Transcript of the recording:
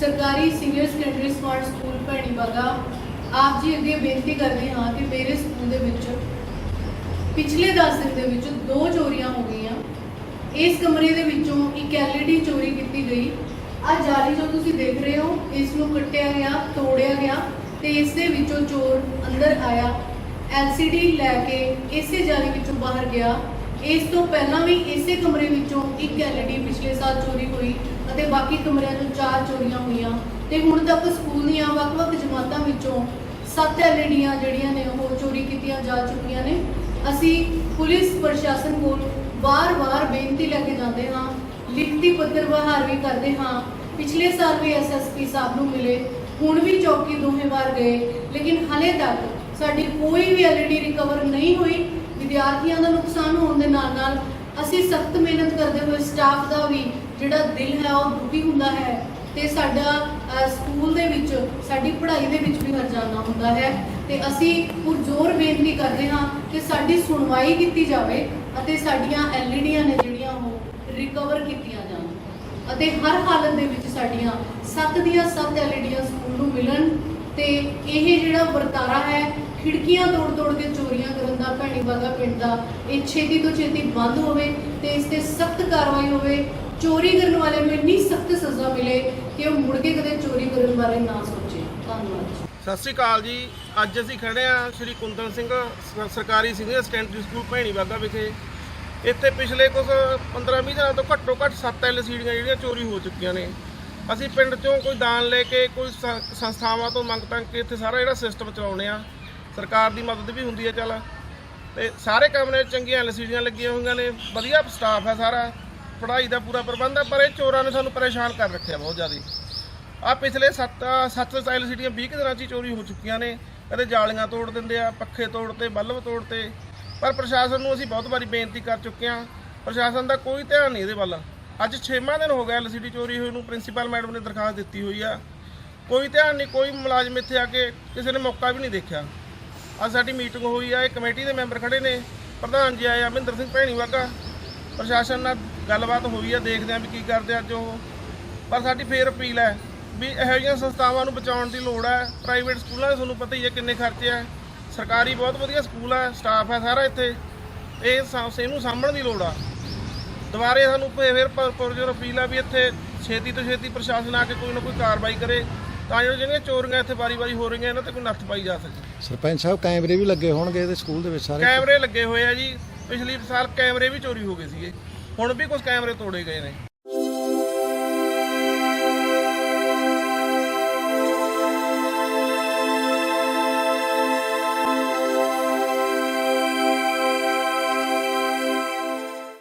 ਸਰਕਾਰੀ senior secondary smart school Bhaini Baga, ਆਪ ਜੀ ਅੱਗੇ ਬੇਨਤੀ ਕਰਦੇ ਹਾਂ ਕਿ ਮੇਰੇ ਸਕੂਲ ਦੇ ਵਿੱਚ ਪਿਛਲੇ 10 ਦਿਨ ਦੇ ਵਿੱਚ ਦੋ ਚੋਰੀਆਂ ਹੋ ਗਈਆਂ। ਇਸ ਕਮਰੇ ਦੇ ਵਿੱਚੋਂ ਇੱਕ ਐਲਈਡੀ ਚੋਰੀ ਕੀਤੀ ਗਈ। ਆ ਜਾਲੀ ਜੋ ਤੁਸੀਂ ਦੇਖ ਰਹੇ ਹੋ, ਇਸ ਨੂੰ ਕੱਟਿਆ ਗਿਆ, ਤੋੜਿਆ ਗਿਆ ਤੇ ਇਸ ਦੇ ਵਿੱਚੋਂ ਚੋਰ ਅੰਦਰ ਆਇਆ। ਐਲਸੀਡੀ ਲੈ ਕੇ ਇਸੇ ਜਾਲੀ ਵਿੱਚੋਂ ਬਾਹਰ ਗਿਆ। ਇਸ ਤੋਂ ਪਹਿਲਾਂ ਵੀ ਇਸੇ ਕਮਰੇ ਵਿੱਚੋਂ ਇੱਕ ਐਲਈਡੀ ਪਿਛਲੇ ਸਾਲ ਚੋਰੀ ਹੋਈ ਅਤੇ ਬਾਕੀ ਕਮਰਿਆਂ ਤੋਂ ਚਾਰ ਚੋਰੀਆਂ ਹੋਈਆਂ। ਤੇ ਹੁਣ ਤੱਕ ਸਕੂਲ ਦੀਆਂ ਵੱਖ-ਵੱਖ ਜਮਾਤਾਂ ਵਿੱਚੋਂ ਸੱਤ ਐਲਈਡੀਆਂ ਜਿਹੜੀਆਂ ਨੇ ਉਹ ਚੋਰੀ ਕੀਤੀਆਂ ਜਾ ਚੁੱਕੀਆਂ ਨੇ। ਅਸੀਂ ਪੁਲਿਸ ਪ੍ਰਸ਼ਾਸਨ ਕੋਲ ਵਾਰ-ਵਾਰ ਬੇਨਤੀ ਲੈ ਕੇ ਜਾਂਦੇ ਹਾਂ, ਲਿਖਤੀ ਪੱਤਰ ਬਹਾਰ ਵੀ ਕਰਦੇ ਹਾਂ। ਪਿਛਲੇ ਸਾਲ ਵੀ ਐਸਐਸਪੀ ਸਾਹਿਬ ਨੂੰ ਮਿਲੇ, ਹੁਣ ਵੀ ਚੌਕੀ ਦੋਹੇ ਵਾਰ ਗਏ, ਲੇਕਿਨ ਹਲੇ ਤੱਕ ਸਾਡੀ ਕੋਈ ਵੀ ਐਲਈਡੀ ਰਿਕਵਰ ਨਹੀਂ ਹੋਈ। ਵਿਦਿਆਰਥੀਆਂ ਦਾ ਨੁਕਸਾਨ ਹੋਣ ਦੇ ਨਾਲ ਨਾਲ ਅਸੀਂ ਸਖਤ ਮਿਹਨਤ ਕਰਦੇ ਹੋਏ ਸਟਾਫ ਦਾ ਵੀ ਜਿਹੜਾ ਦਿਲ ਹੈ ਉਹ ਦੁਖੀ ਹੁੰਦਾ ਹੈ ਤੇ ਸਾਡਾ ਸਕੂਲ ਦੇ ਵਿੱਚ, ਸਾਡੀ ਪੜ੍ਹਾਈ ਦੇ ਵਿੱਚ ਵੀ ਹਰਜਾਨਾ ਹੁੰਦਾ ਹੈ ਤੇ ਅਸੀਂ ਪੁਰਜ਼ੋਰ ਬੇਨਤੀ ਕਰਦੇ ਹਾਂ ਕਿ ਸਾਡੀ ਸੁਣਵਾਈ ਕੀਤੀ ਜਾਵੇ ਅਤੇ ਸਾਡੀਆਂ ਐਲਈਡੀਆਂ ਨੇ ਜਿਹੜੀਆਂ ਉਹ ਰਿਕਵਰ ਕੀਤੀਆਂ ਜਾਣ ਅਤੇ ਹਰ ਹਾਲਤ ਦੇ ਵਿੱਚ ਸਾਡੀਆਂ ਸੱਤ ਦੀਆਂ ਸੱਤ ਐਲਈਡੀਆਂ ਸਕੂਲ ਨੂੰ ਮਿਲਣ ਤੇ ਇਹ ਜਿਹੜਾ ਵਰਤਾਰਾ ਹੈ, ਖਿੜਕੀਆਂ ਤੋੜ ਤੋੜ ਕੇ ਚੋਰੀਆਂ ਕਰਨ ਦਾ ਪਿੰਡ ਦਾ, ਇਹ ਛੇਤੀ ਤੋਂ ਛੇਤੀ ਬੰਦ ਹੋਵੇ ਤੇ ਇਸ ਤੇ ਸਖਤ ਕਾਰਵਾਈ ਹੋਵੇ। ਚੋਰੀ ਕਰਨ ਵਾਲੇ ਨੂੰ ਇੰਨੀ ਸਖਤ ਸਜ਼ਾ ਮਿਲੇ ਕਿ ਉਹ ਮੁੜ ਕੇ ਕਦੇ ਚੋਰੀ ਕਰਨ ਬਾਰੇ ਨਾ ਸੋਚੇ। ਧੰਨਵਾਦ ਸਤਿ ਸ੍ਰੀ ਅਕਾਲ ਜੀ। ਅੱਜ ਅਸੀਂ ਖੜੇ ਆ ਸ਼੍ਰੀ ਕੁੰਦਨ ਸਿੰਘ ਸਰਕਾਰੀ senior secondary school Bhaini Baga ਵਿਖੇ। ਇੱਥੇ ਪਿਛਲੇ ਕੁਝ 15-20 ਦਿਨਾਂ ਤੋਂ ਘੱਟੋ ਘੱਟ 7 ਐਲਸੀਡੀਆਂ ਜਿਹੜੀਆਂ ਚੋਰੀ ਹੋ ਚੁੱਕੀਆਂ ਨੇ। ਅਸੀਂ ਪਿੰਡ ਚੋਂ ਕੋਈ ਦਾਨ ਲੈ ਕੇ, ਕੋਈ ਸੰਸਥਾਵਾਂ ਤੋਂ ਮੰਗ ਤੰਗ ਕੇ ਇੱਥੇ ਸਾਰਾ ਜਿਹੜਾ ਸਿਸਟਮ ਚਲਾਉਂਦੇ ਆ ਸਰਕਾਰ ਦੀ ਮਦਦ ਵੀ ਹੁੰਦੀ ਹੈ, ਚੱਲ। ਤੇ ਸਾਰੇ ਕਮਰੇ 'ਚ ਚੰਗੀਆਂ ਐਲਸੀਡੀਆਂ ਲੱਗੀਆਂ ਹੋਈਆਂ ਨੇ, ਵਧੀਆ ਸਟਾਫ ਹੈ ਸਾਰਾ, ਪੜ੍ਹਾਈ ਦਾ ਪੂਰਾ ਪ੍ਰਬੰਧ ਹੈ ਪਰ ਇਹ ਚੋਰਾਂ ਨੇ ਸਾਨੂੰ ਪਰੇਸ਼ਾਨ ਕਰ ਰੱਖਿਆ ਬਹੁਤ ਜ਼ਿਆਦਾ। ਆ ਪਿਛਲੇ 7 7 ਐਲਸੀਡੀਆਂ 20 ਕੁ ਦਿਨਾਂ 'ਚ ਹੀ ਚੋਰੀ ਹੋ ਚੁੱਕੀਆਂ ਨੇ, ਕਦੇ ਜਾਲੀਆਂ ਤੋੜ ਦਿੰਦੇ ਆ, ਪੱਖੇ ਤੋੜਤੇ ਬੱਲਬ ਤੋੜਤੇ ਪਰ ਪ੍ਰਸ਼ਾਸਨ ਨੂੰ ਅਸੀਂ ਬਹੁਤ ਵਾਰੀ ਬੇਨਤੀ ਕਰ ਚੁੱਕੇ ਹਾਂ, ਪ੍ਰਸ਼ਾਸਨ ਦਾ ਕੋਈ ਧਿਆਨ ਨਹੀਂ ਇਹਦੇ ਵੱਲ। ਅੱਜ 6ਵਾਂ ਦਿਨ ਹੋ ਗਿਆ ਐਲਸੀਡੀ ਚੋਰੀ ਹੋਈ ਨੂੰ, ਪ੍ਰਿੰਸੀਪਲ ਮੈਡਮ ਨੇ ਦਰਖਾਸਤ ਦਿੱਤੀ ਹੋਈ ਆ। ਕੋਈ ਧਿਆਨ ਨਹੀਂ, ਕੋਈ ਮੁਲਾਜ਼ਮ ਇੱਥੇ ਆ ਕੇ ਕਿਸੇ ਨੇ ਮੌਕਾ ਵੀ ਨਹੀਂ ਦੇਖਿਆ। ਅੱਜ ਸਾਡੀ ਮੀਟਿੰਗ ਹੋਈ ਆ, ਇਹ ਕਮੇਟੀ ਦੇ ਮੈਂਬਰ ਖੜੇ ਨੇ, ਪ੍ਰਧਾਨ ਜੀ ਆਏ ਆ ਮਹਿੰਦਰ ਸਿੰਘ ਭੈਣੀ ਵਾਗਾ। ਪ੍ਰਸ਼ਾਸਨ ਨਾਲ ਗੱਲਬਾਤ ਹੋਈ ਆ, ਦੇਖਦੇ ਆ ਵੀ ਕੀ ਕਰਦੇ ਅੱਜ ਉਹ। ਪਰ ਸਾਡੀ ਫੇਰ ਅਪੀਲ ਹੈ ਵੀ ਇਹੋ ਜਿਹੀਆਂ ਸੰਸਥਾਵਾਂ ਨੂੰ ਬਚਾਉਣ ਦੀ ਲੋੜ ਹੈ ਪ੍ਰਾਈਵੇਟ ਸਕੂਲਾਂ ਦੇ ਤੁਹਾਨੂੰ ਪਤਾ ਹੀ ਹੈ ਕਿੰਨੇ ਖਰਚੇ ਆ। ਸਰਕਾਰੀ ਬਹੁਤ ਵਧੀਆ ਸਕੂਲ ਹੈ ਸਟਾਫ ਹੈ ਸਾਰਾ ਇੱਥੇ। ਇਹ ਸਾ- ਇਹਨੂੰ ਸਾਂਭਣ ਦੀ ਲੋੜ ਆ। ਦੁਬਾਰੇ ਸਾਨੂੰ ਫੇਰ ਪੁਰਜੋਰ ਅਪੀਲ ਆ ਵੀ ਇੱਥੇ ਛੇਤੀ ਤੋਂ ਛੇਤੀ ਪ੍ਰਸ਼ਾਸਨ ਆ ਕੇ ਕੋਈ ਨਾ ਕੋਈ ਕਾਰਵਾਈ ਕਰੇ। ਤਾਂ ਜੋ ਜਿਹੜੀਆਂ ਚੋਰੀਆਂ ਇੱਥੇ ਵਾਰੀ-ਵਾਰੀ ਹੋ ਰਹੀਆਂ ਇਹਨਾਂ ਤੇ ਕੋਈ ਨੱਥ ਪਾਈ ਜਾ ਸਕੇ। ਸਰਪੰਚ ਸਾਹਿਬ ਕੈਮਰੇ ਵੀ ਲੱਗੇ ਹੋਣਗੇ ਇਹਦੇ ਸਕੂਲ ਦੇ ਵਿੱਚ ਸਾਰੇ? ਕੈਮਰੇ ਲੱਗੇ ਹੋਏ ਆ ਜੀ। ਪਿਛਲੀ ਸਾਲ ਕੈਮਰੇ ਵੀ ਚੋਰੀ ਹੋ ਗਏ ਸੀਗੇ। ਹੁਣ ਵੀ ਕੁਝ ਕੈਮਰੇ ਤੋੜੇ ਗਏ ਨੇ।